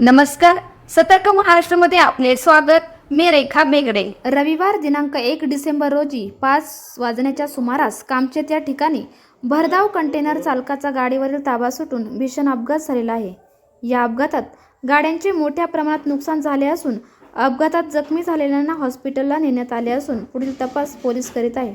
नमस्कार. सतर्क महाराष्ट्रामध्ये आपले स्वागत. मी रेखा बेगडे. रविवार दिनांक एक डिसेंबर रोजी पाच वाजण्याच्या सुमारास कामचेत या ठिकाणी भरधाव कंटेनर चालकाचा गाडीवरील ताबा सुटून भीषण अपघात झालेला आहे. या अपघातात गाड्यांचे मोठ्या प्रमाणात नुकसान झाले असून अपघातात जखमी झालेल्यांना हॉस्पिटलला नेण्यात आले असून पुढील तपास पोलीस करीत आहे